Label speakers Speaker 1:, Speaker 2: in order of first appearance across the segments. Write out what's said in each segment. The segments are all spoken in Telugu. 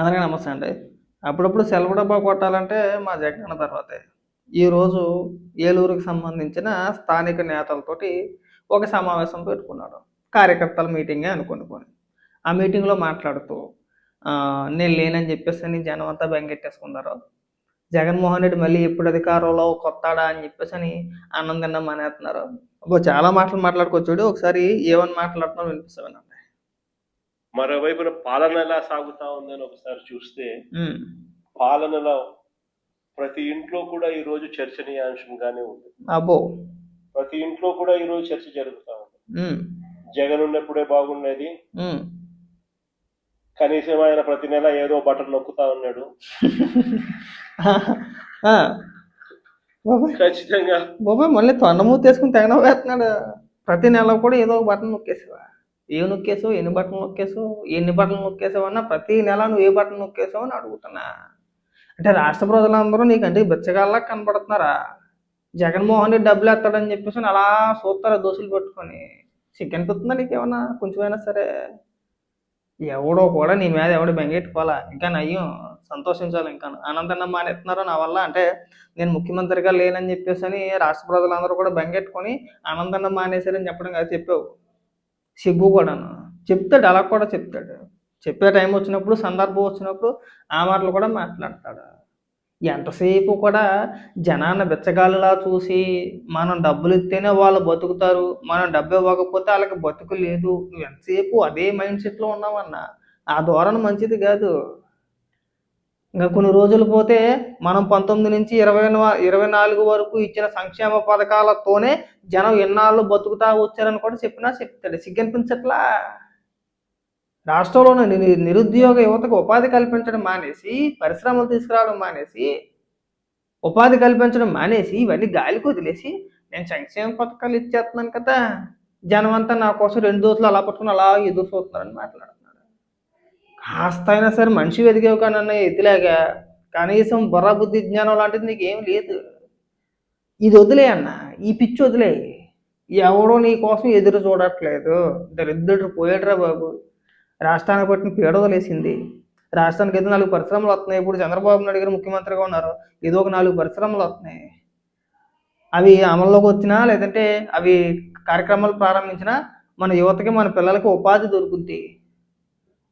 Speaker 1: అందరికీ నమస్తే అండి. అప్పుడప్పుడు సెలవు డబ్బా కొట్టాలంటే మా జగన్ తర్వాతే. ఈరోజు ఏలూరుకి సంబంధించిన స్థానిక నేతలతోటి ఒక సమావేశం పెట్టుకున్నాడు. కార్యకర్తల మీటింగే అనుకుని ఆ మీటింగ్లో మాట్లాడుతూ నేను లేనని చెప్పేసి అని జనం అంతా బెంగెట్టేసుకున్నారు. జగన్మోహన్ రెడ్డి మళ్ళీ ఎప్పుడు అధికారంలో కొత్తాడా అని చెప్పేసి అని ఆనందంగా మానేస్తున్నారు. అబ్బో చాలా మాటలు మాట్లాడుకోవచ్చు ఒకసారి ఏమని మాట్లాడుతున్నావు వినిపిస్తాను
Speaker 2: మరోవైపున పాలన ఎలా సాగుతా ఉందని ఒకసారి చూస్తే పాలనలో ప్రతి ఇంట్లో కూడా ఈ రోజు చర్చనీయాంశంగానే ఉంది.
Speaker 1: అబ్బో.
Speaker 2: ప్రతి ఇంట్లో కూడా ఈ రోజు చర్చ జరుగుతా ఉంది. జగన్ ఉన్నప్పుడే బాగుండేది. కనీసం ఆయన ప్రతి నెల ఏదో బటన్ నొక్కుతా ఉన్నాడు. ఖచ్చితంగా.
Speaker 1: బాబాయ్ మళ్ళీ తొండమూతి వేసుకుని తెగన వేస్తున్నాడు ప్రతి నెల కూడా ఏదో ఒక బటన్ నొక్కేసావా ఏ నొక్కేసావు? ఎన్ని బట్టలు నొక్కేసావు? ఎన్ని బట్టలు నొక్కేసావన్నా ప్రతి నెల నువ్వు ఏ బట్టలు నొక్కేసావు అని అడుగుతున్నా. అంటే రాష్ట్ర ప్రజలందరూ నీకంటే బిచ్చగాళ్ళ కనబడుతున్నారా? జగన్మోహన్ రెడ్డి డబ్బులు ఎత్తాడని చెప్పేసి అలా చూస్తారా దోశలు పెట్టుకొని? చికెన్ పెడుతుందా నీకేమన్నా? కొంచెమైనా సరే. ఎవడో కూడా నీ మీద ఎవడు బెంగెట్టుకోవాలా ఇంకా నయ్యం సంతోషించాలి ఇంకా. ఆనందన్న మానేస్తున్నారు నా వల్ల. అంటే నేను ముఖ్యమంత్రిగా లేనని చెప్పేసి అని రాష్ట్ర ప్రజలందరూ కూడా బెంగెట్టుకొని ఆనందన్న మానేశారని చెప్పడం కాదు చెప్పావు. సిగ్గు కూడా చెప్తాడు అలా కూడా చెప్తాడు. చెప్పే టైం వచ్చినప్పుడు సందర్భం వచ్చినప్పుడు ఆ మాటలు కూడా మాట్లాడతాడు. ఎంతసేపు కూడా జనాన్ని బిచ్చగాళ్ళలా చూసి మనం డబ్బులు ఇస్తేనే వాళ్ళు బతుకుతారు మనం డబ్బు ఇవ్వకపోతే వాళ్ళకి బతుకు లేదు. నువ్వు ఎంతసేపు అదే మైండ్ సెట్లో ఉన్నావన్నా? ఆ ధోరణి మంచిది కాదు. ఇంకా కొన్ని రోజులు పోతే మనం పంతొమ్మిది నుంచి ఇరవై ఇరవై నాలుగు వరకు ఇచ్చిన సంక్షేమ పథకాలతోనే జనం ఎన్నాళ్ళు బతుకుతా వచ్చారని కూడా చెప్పినా చెప్తాడు. సిగ్గనిపించట్లా? రాష్ట్రంలోని నిరుద్యోగ యువతకు ఉపాధి కల్పించడం మానేసి పరిశ్రమలు తీసుకురావడం మానేసి ఉపాధి కల్పించడం మానేసి ఇవన్నీ గాలికి వదిలేసి నేను సంక్షేమ పథకాలు ఇచ్చేస్తున్నాను కదా. జనం అంతా నా కోసం రెండు దోతులు అలా పట్టుకుని అలా ఎదురు చూస్తున్నారని మాట్లాడుతున్నాడు కాస్త అయినా సరే మనిషి వెతికేవు కానీ అన్న ఎదిలాగా కనీసం బుర్ర బుద్ధి జ్ఞానం లాంటిది నీకు ఏం లేదు. ఇది వదిలే అన్న. ఈ పిచ్చి వదిలే. ఎవడో నీ కోసం ఎదురు చూడట్లేదు. దరిద్రుడు పోయాడురా బాబు. రాష్ట్రానికి పట్టిన పీడ వదిలేసింది. రాష్ట్రానికి అయితే నాలుగు పరిశ్రమలు వస్తున్నాయి. ఇప్పుడు చంద్రబాబు నాయుడు గారు ముఖ్యమంత్రిగా ఉన్నారు. ఏదో ఒక నాలుగు పరిశ్రమలు వస్తున్నాయి. అవి అమల్లోకి వచ్చినా లేదంటే అవి కార్యక్రమాలు ప్రారంభించినా మన యువతకి మన పిల్లలకి ఉపాధి దొరుకుద్ది.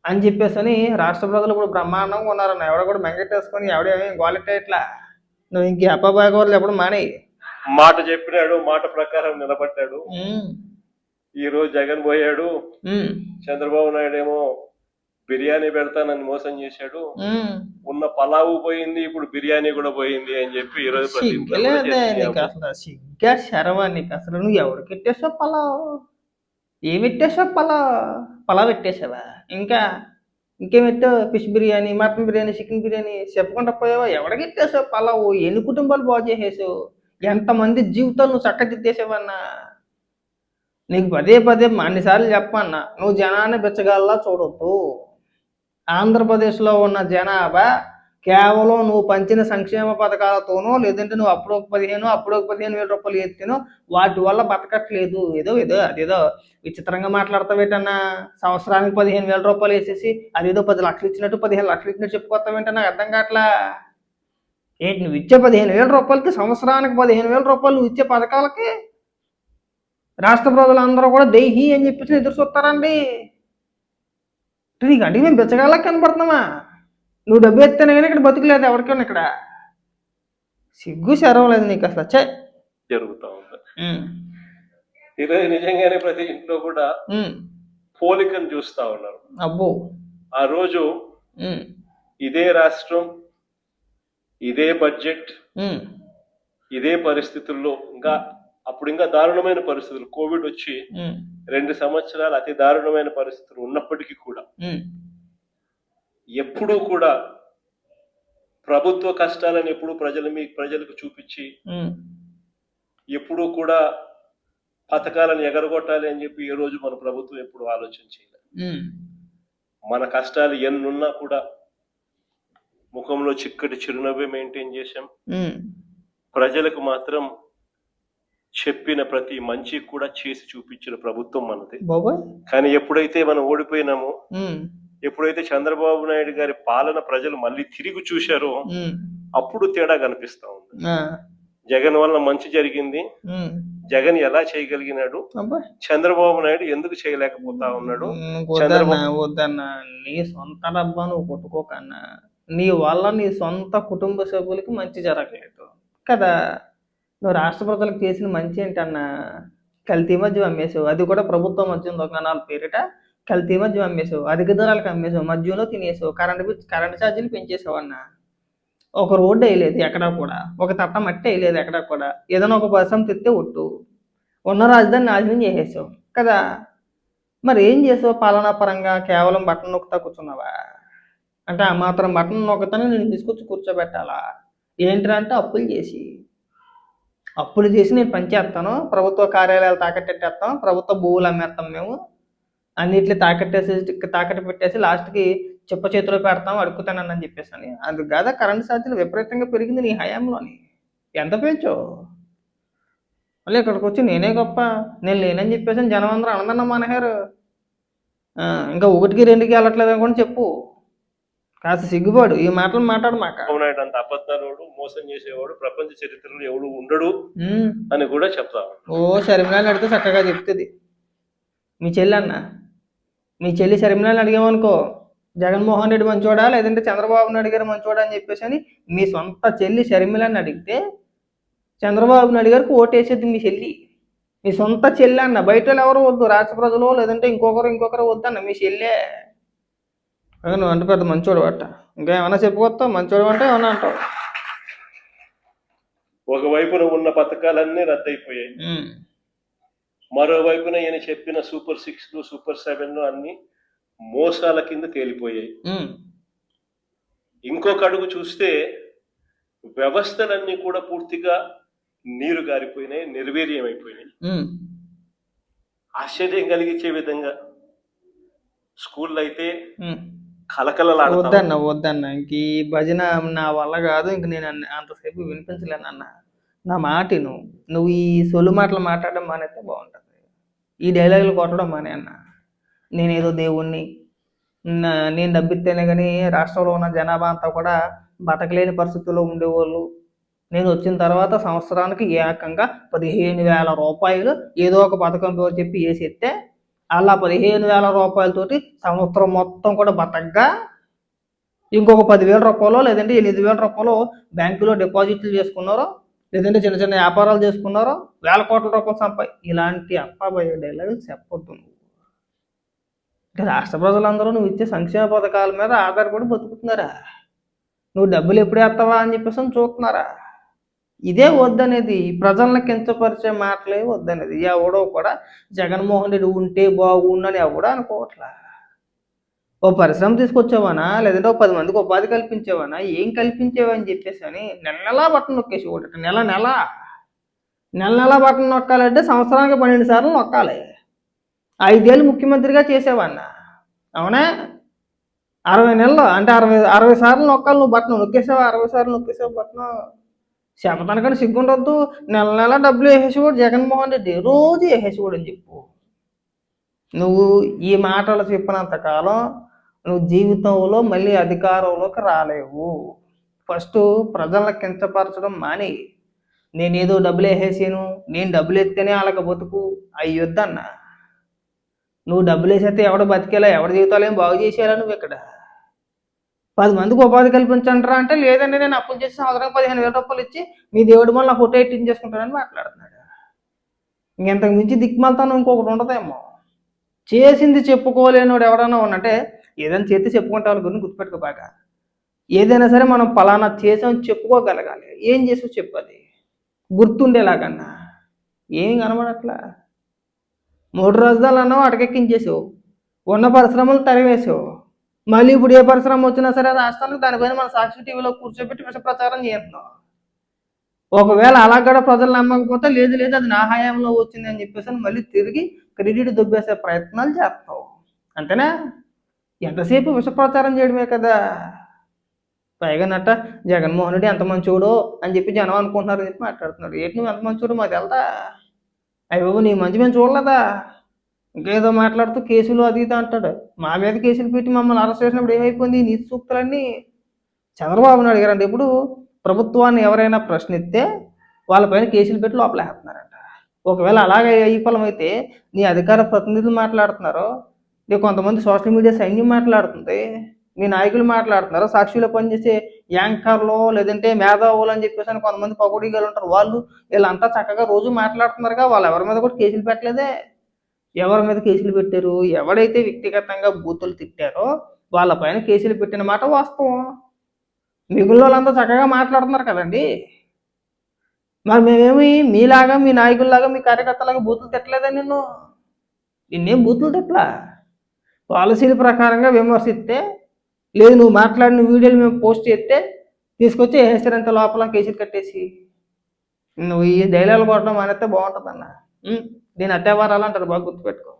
Speaker 1: అని చెప్పేసి అని రాష్ట్ర ప్రజలు ఇప్పుడు బ్రహ్మాండంగా ఉన్నారన్న. ఎవడ కూడా మెంగెట్టేసుకొని ఎవడేమీ గోలెట్టే ఇట్లా నువ్వు ఇంక అప్పబాగోర్లు ఎప్పుడు మానే
Speaker 2: మాట చెప్పినాడు మాట ప్రకారం నిలబడ్డాడు. ఈ రోజు జగన్ పోయాడు. చంద్రబాబు నాయుడు ఏమో బిర్యానీ పెడతానని మోసం చేశాడు. ఉన్న పలావు పోయింది ఇప్పుడు బిర్యానీ కూడా పోయింది అని చెప్పి ఈ రోజు
Speaker 1: నీకు. అసలు సిగ్గా శరవా నీకు అసలు. నువ్వు ఎవరికి పెట్టేసావు పలావ్? ఏమి పలావ్? పలావ్ పెట్టేసావా ఇంకా ఇంకేమెత్తావు fish biryani mutton biryani chicken biryani చెప్పకుండా పోయావా? ఎవరికి ఎట్టేసావు పలావ్? ఎన్ని కుటుంబాలు బాగు చేసేసావు? ఎంతమంది జీవితాలు నువ్వు చక్కదిద్దేసావన్నా నీకు పదే పదే అన్నిసార్లు చెప్పన్నా నువ్వు జనాన్ని బెచ్చగాల్లా చూడొద్దు. ఆంధ్రప్రదేశ్లో ఉన్న జనాభా కేవలం నువ్వు పంచిన సంక్షేమ పథకాలతోనో లేదంటే నువ్వు అప్పుడు ఒక పదిహేను అప్పుడు ఒక పదిహేను వేల రూపాయలు ఎత్తినో వాటి వల్ల బతకట్లేదు. ఏదో ఏదో అదేదో విచిత్రంగా మాట్లాడతావేటన్నా? సంవత్సరానికి పదిహేను వేల రూపాయలు వేసేసి అదేదో పది లక్షలు ఇచ్చినట్టు పదిహేను లక్షలు ఇచ్చినట్టు చెప్పుకోతావేంటో నాకు అర్థం కావట్లా? ఏంటి నువ్వు ఇచ్చే పదిహేను వేల రూపాయలకి సంవత్సరానికి పదిహేను వేల రూపాయలు నువ్వు ఇచ్చే పథకాలకి? రాష్ట్ర ప్రజలందరూ కూడా దేహి అని చెప్పేసి ఎదురు చూస్తారండి. నీకు అంటే మేము బెచ్చగాళ్ళకి కనపడుతున్నామా నువ్వు డబ్బు ఎత్తాను కానీ ఇక్కడ బతుకులేదు ఎవరికైనా ఇక్కడ. సిగ్గు శరవలేదు నీకు అసలు. చే
Speaker 2: జరుగుతా ఉంది. నిజంగానే ప్రతి ఇంట్లో కూడా పోలికను చూస్తా ఉన్నారు.
Speaker 1: అబ్బో.
Speaker 2: ఆ రోజు ఇదే రాష్ట్రం ఇదే బడ్జెట్ ఇదే పరిస్థితుల్లో ఇంకా అప్పుడు ఇంకా దారుణమైన పరిస్థితులు. కోవిడ్ వచ్చి రెండు సంవత్సరాలు అతి దారుణమైన పరిస్థితులు ఉన్నప్పటికీ కూడా ఎప్పుడూ కూడా ప్రభుత్వ కష్టాలను ఎప్పుడూ ప్రజల మీ ప్రజలకు చూపించి ఎప్పుడూ కూడా పథకాలను ఎగరగొట్టాలి అని చెప్పి ఈ రోజు మన ప్రభుత్వం ఎప్పుడు ఆలోచన చేయలేదు. మన కష్టాలు ఎన్నున్నా కూడా ముఖంలో చిక్కటి చిరునవ్వే మెయింటైన్ చేశాం. ప్రజలకు మాత్రం చెప్పిన ప్రతి మంచి కూడా చేసి చూపించిన ప్రభుత్వం మనది. కానీ ఎప్పుడైతే మనం ఓడిపోయినామో ఎప్పుడైతే చంద్రబాబు నాయుడు గారి పాలన ప్రజలు మళ్ళీ తిరిగి చూశారో అప్పుడు తేడా కనిపిస్తా ఉంది. జగన్ వల్ల మంచి జరిగింది. జగన్ ఎలా చేయగలిగినాడు? చంద్రబాబు నాయుడు ఎందుకు చేయలేకపోతా ఉన్నాడు?
Speaker 1: వద్దన్నా నీ సొంత డబ్బా నువ్వు కొట్టుకోకన్నా. నీ వల్ల నీ సొంత కుటుంబ సభ్యులకి మంచి జరగలేదు. కదా? నువ్వు రాష్ట్ర ప్రజలకు చేసిన మంచి ఏంటన్నా? కల్తీ మద్యం అమ్మేసావు. అది కూడా ప్రభుత్వం మద్యం దుకాణాల పేరిట కల్తీ మద్యం అమ్మేసావు అధిక ధరలకు అమ్మేసావు మద్యంలో తినేసావు కరెంట్ బిల్ కరెంట్ ఛార్జీలు పెంచేసావు అన్న. ఒక రోడ్డు వేయలేదు ఎక్కడా కూడా ఒక తట్ట మట్టి వేయలేదు ఎక్కడా కూడా ఏదైనా ఒక బసం తెస్తే ఒట్టు. ఉన్న రాజధాని నాశనం చేసేసావు కదా. మరి ఏం చేసావు పాలనా పరంగా? కేవలం బట్టను నొక్కుతా కూర్చున్నావా? అంటే ఆ మాత్రం బట్టను నొక్కతానే నేను తీసుకొచ్చి కూర్చోబెట్టాలా? ఏంటంటే అంటే అప్పులు చేసి. అప్పులు చేసి నేను పనిచేస్తాను ప్రభుత్వ కార్యాలయాలు తాకట్టెట్టేస్తాం ప్రభుత్వ భూములు అమ్మేస్తాం మేము. అన్నిట్లు తాకట్టేసి తాకట్టు పెట్టేసి లాస్ట్కి చెప్ప చేతిలో పెడతాం అడుగుతానని చెప్పేసి అని. అది కాదా కరెంట్ ఛార్జీలు విపరీతంగా పెరిగింది నీ హయాంలోని. ఎంత పెంచో? మళ్ళీ ఇక్కడికి వచ్చి నేనే గొప్ప నేను లేనని చెప్పేసి జనం అందరూ ఆనందన్న మానేశారు. ఆ, ఇంకా ఒకటికి రెండుకి వెళ్ళట్లేదు అనుకోని చెప్పు. కాస్త సిగ్గుపాడు ఈ మాటలు మాట్లాడు మాక.
Speaker 2: అంత అబద్ధాలోడు మోసం చేసేవాడు ప్రపంచ చరిత్రలో ఎవడు ఉండడు. అని కూడా చెప్తా ఉన్నాడు.
Speaker 1: ఓ షర్మిలాని అడిగితే చక్కగా చెప్తుంది. మీ చెల్లి అన్న? మీ చెల్లి షర్మిలాని అడిగామనుకో జగన్మోహన్ రెడ్డి మంచోడా? లేదంటే చంద్రబాబు నాయుడు గారు మంచోడా అని చెప్పేసి అని మీ సొంత చెల్లి షర్మిలాని అడిగితే చంద్రబాబు నాయుడు గారికి ఓటేసేది మీ చెల్లి. మీ సొంత చెల్లి అన్న. బయట వాళ్ళు ఎవరు వద్దు? రాష్ట్ర ప్రజలు లేదంటే ఇంకొకరు ఇంకొకరు వద్దన్న. మీ చెల్లె. అదే నువ్వు అంటే పెద్ద మంచోడు అట్ట ఇంకా ఏమైనా చెప్పుకొస్తావు? మంచోడు అంటే ఏమన్నా అంటావు?
Speaker 2: ఒకవైపున ఉన్న పథకాలన్నీ రద్దయిపోయాయి. మరోవైపున ఈయన చెప్పిన సూపర్ సిక్స్ సూపర్ సెవెన్ అన్ని మోసాల కింద తేలిపోయాయి. ఇంకొక అడుగు చూస్తే వ్యవస్థలన్నీ కూడా పూర్తిగా నీరు గారిపోయినాయి నిర్వీర్యమైపోయినాయి.
Speaker 1: ఉమ్,
Speaker 2: ఆశ్చర్యం కలిగించే విధంగా స్కూల్లో అయితే. కలకలలాడుతా
Speaker 1: వద్దన్న వద్దన్న ఇంక ఈ భజన నా వల్ల కాదు ఇంక నేను అంతసేపు వినిపించలేనన్న. నా మాట నువ్వు నువ్వు ఈ సొలు మాటలు మాట్లాడడం మానేస్తే బాగుంటుంది. ఈ డైలాగులు కొట్టడం మానే అన్న. నేనేదో దేవుణ్ణి నేను డబ్బిస్తేనే కానీ రాష్ట్రంలో ఉన్న జనాభా అంతా కూడా బతకలేని పరిస్థితుల్లో ఉండేవాళ్ళు. నేను వచ్చిన తర్వాత సంవత్సరానికి ఏకంగా పదిహేను వేల రూపాయలు ఏదో ఒక పథకం పేరు చెప్పి వేసేస్తే అలా పదిహేను వేల రూపాయలతోటి సంవత్సరం మొత్తం కూడా బతకగా ఇంకొక పదివేల రూపాయలు లేదంటే ఎనిమిది వేల రూపాయలు బ్యాంకులో డిపాజిట్లు చేసుకున్నారో లేదంటే చిన్న చిన్న వ్యాపారాలు చేసుకున్నారో వేల కోట్ల రూపాయలు సంపాది ఇలాంటి అప్పాబయ్యే డైలాగులు చెప్పొద్దు నువ్వు. రాష్ట్ర ప్రజలందరూ నువ్వు ఇచ్చే సంక్షేమ పథకాల మీద ఆధారపడి బతుకుతున్నారా? నువ్వు డబ్బులు ఎప్పుడు వేస్తావా అని చెప్పేసి చూస్తున్నారా? ఇదే వద్దనేది ప్రజలను కించపరిచే మాటలే వద్దనేది. ఎవడో కూడా జగన్మోహన్ రెడ్డి ఉంటే బాగుండని ఎవడో అనుకోవట్లా. ఓ పరిశ్రమ తీసుకొచ్చావనా? లేదంటే ఓ పది మందికి ఉపాధి కల్పించేవానా? ఏం కల్పించేవని చెప్పేసి అని నెల నెలా బట్టన్ నొక్కేసి ఒకటి నెల నెల. నెల నెల బట్టన్ నొక్కాలంటే సంవత్సరానికి పన్నెండు సార్లు నొక్కాలి. ఐదేళ్ళు ముఖ్యమంత్రిగా చేసేవన్నా అవునా? అరవై నెలలు అంటే అరవై అరవై సార్లు నొక్కాలి. నువ్వు బట్టను నొక్కేసావు? అరవై సార్లు నొక్కేసావు బట్టను చెప్పడానికని సిగ్గుండొద్దు. నెల నెల డబ్బులు వేసేసేవాడు జగన్మోహన్ రెడ్డి. రోజు వేసేసేవాడు అని చెప్పు. నువ్వు ఈ మాటలు చెప్పినంత కాలం నువ్వు జీవితంలో మళ్ళీ అధికారంలోకి రాలేవు. ఫస్ట్ ప్రజలను కించపరచడం మాని. నేనేదో డబ్బులు వేసేసాను నేను డబ్బులు ఎత్తేనే వాళ్ళకి బతుకు అయ్యొద్దన్న నువ్వు డబ్బులు వేసేస్తే ఎవడ బతికేలా ఎవడ జీవితాలు ఏం బాగు చేసేయాలా నువ్వు ఇక్కడ? పది మందికి ఉపాధి కల్పించంటారా అంటే లేదండి నేను అప్పులు చేసి సంవత్సరం పదిహేను వేల రూపాయలు ఇచ్చి మీ దేవుడి వల్ల నా ఫోటో ఎట్టించేసుకుంటానని మాట్లాడుతున్నాడు. ఇంకెంతకు మించి దిక్మాలతాను ఇంకొకటి ఉండదేమో. చేసింది చెప్పుకోలేనోడు ఎవడన్నా ఉన్నట్టే ఏదైనా చేతి చెప్పుకుంటే వాళ్ళ గురించి గుర్తుపెట్టుకో బాగా. ఏదైనా సరే మనం పలానా చేసాం చెప్పుకోగలగాలి. ఏం చేసావు చెప్పది గుర్తుండేలాగన్నా. ఏం కనబడట్లా? మూడు రోజులు అన్నావు అటకెక్కించేసావు. ఉన్న పరిశ్రమలు తరివేసావు. మళ్ళీ ఇప్పుడు ఏ పరిశ్రమ వచ్చినా సరే రాష్ట్రానికి దానిపైన మన సాక్షి టీవీలో కూర్చోబెట్టి విష ప్రచారం చేస్తున్నాం ఒకవేళ అలా కూడా ప్రజలు నమ్మకపోతే లేదు లేదు అది నా హయాంలో వచ్చింది అని చెప్పేసి అని మళ్ళీ తిరిగి క్రెడిట్ దుబ్బేసే ప్రయత్నాలు చేస్తావు. అంతేనా? ఎంతసేపు విష ప్రచారం చేయడమే కదా? పైగా నట్ట జగన్మోహన్ రెడ్డి ఎంత మంచోడో అని చెప్పి జనం అనుకుంటున్నారు అని చెప్పి మాట్లాడుతున్నాడు ఏంటి నువ్వు ఎంత మంచోడు మాకు వెళ్తా. అయ్య బాబు నీ మంచి మేము చూడలేదా? ఇంకేదో మాట్లాడుతూ కేసులు అది ఇది అంటాడు. మా మీద కేసులు పెట్టి మమ్మల్ని అరెస్ట్ చేసినప్పుడు ఏమైపోయింది? నీతి సూక్తులన్నీ చంద్రబాబు నాయుడు గారు అంటే ఇప్పుడు ప్రభుత్వాన్ని ఎవరైనా ప్రశ్నిస్తే వాళ్ళపైన కేసులు పెట్టి లోపలేస్తున్నారంట. ఒకవేళ అలాగే ఈఫలం అయితే నీ అధికార ప్రతినిధులు మాట్లాడుతున్నారు నీ కొంతమంది సోషల్ మీడియా సైన్యం మాట్లాడుతుంది మీ నాయకులు మాట్లాడుతున్నారు సాక్షిలో పనిచేసే యాంకర్లు లేదంటే మేధావులు అని చెప్పేసి అని కొంతమంది పకోడీగాలు ఉంటారు. వాళ్ళు వీళ్ళంతా చక్కగా రోజు మాట్లాడుతున్నారుగా వాళ్ళు ఎవరి మీద కూడా కేసులు పెట్టలేదే. ఎవరి మీద కేసులు పెట్టారు ఎవడైతే వ్యక్తిగతంగా బూతులు తిట్టారో వాళ్ళపైన కేసులు పెట్టిన మాట వాస్తవం. మిగులు వాళ్ళంతా చక్కగా మాట్లాడుతున్నారు కదండి. మరి మేమేమి మీలాగా మీ నాయకుల్లాగా మీ కార్యకర్తలాగా బూతులు తిట్టలేదా నిన్ను? నిన్నేం బూతులు తిట్టలా? పాలసీల ప్రకారంగా విమర్శిస్తే లేదు నువ్వు మాట్లాడిన వీడియోలు మేము పోస్ట్ చేస్తే తీసుకొచ్చి వేసారంత లోపల కేసులు కట్టేసి నువ్వు ఈ డైలాగులు కొట్టడం మానేస్తే బాగుంటుందన్న. అన్న దీని అత్యవారాలు అంటారు బాగా గుర్తుపెట్టుకో.